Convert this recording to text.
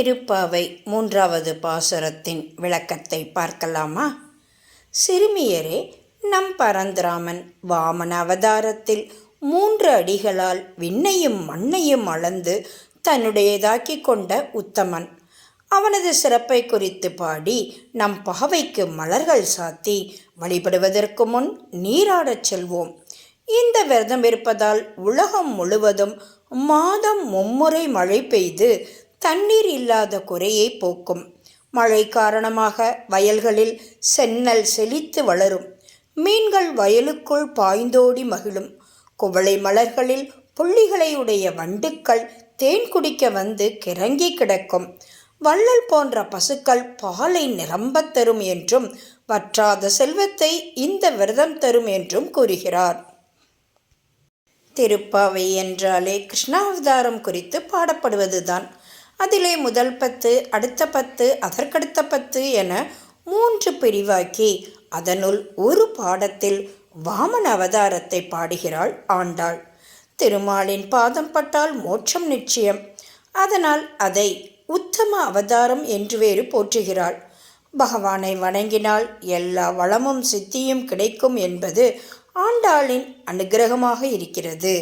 திருப்பாவை மூன்றாவது பாசுரத்தின் விளக்கத்தை பார்க்கலாமா? சிறுமியரே நம் பரந்துராமன் வாமன அவதாரத்தில் மூன்று அடிகளால் விண்ணையும் மண்ணையும் அளந்து தன்னுடையதாக்கி கொண்ட உத்தமன். அவனது சிறப்பை குறித்து பாடி நம் பாவைக்கு மலர்கள் சாத்தி வழிபடுவதற்கு முன் நீராடச் செல்வோம். இந்த விரதம் இருப்பதால் உலகம் முழுவதும் மாதம் மும்முறை மழை பெய்து தண்ணீர் இல்லாத குறையை போக்கும். மழை காரணமாக வயல்களில் சென்னல் செழித்து வளரும். மீன்கள் வயலுக்குள் பாய்ந்தோடி மகிழும். குவளை மலர்களில் புள்ளிகளை உடைய வண்டுக்கள் தேன் குடிக்க வந்து கிறங்கி கிடக்கும். வள்ளல் போன்ற பசுக்கள் பாலை நிரம்பத் தரும் என்றும் வற்றாத செல்வத்தை இந்த விரதம் தரும் என்றும் கூறுகிறார். திருப்பாவை என்றாலே கிருஷ்ணாவதாரம் குறித்து பாடப்படுவதுதான். அதிலே முதல் பத்து அடுத்த பத்து அதற்கடுத்த பத்து என மூன்று பிரிவாக்கி அதனுள் ஒரு பாடத்தில் வாமன அவதாரத்தை பாடுகிறாள் ஆண்டாள். திருமாலின் பாதம் பட்டால் மோட்சம் நிச்சயம். அதனால் அதை உத்தம அவதாரம் என்று வேறு போற்றுகிறாள். பகவானை வணங்கினால் எல்லா வளமும் சித்தியும் கிடைக்கும் என்பது ஆண்டாளின் அனுகிரகமாக இருக்கிறது.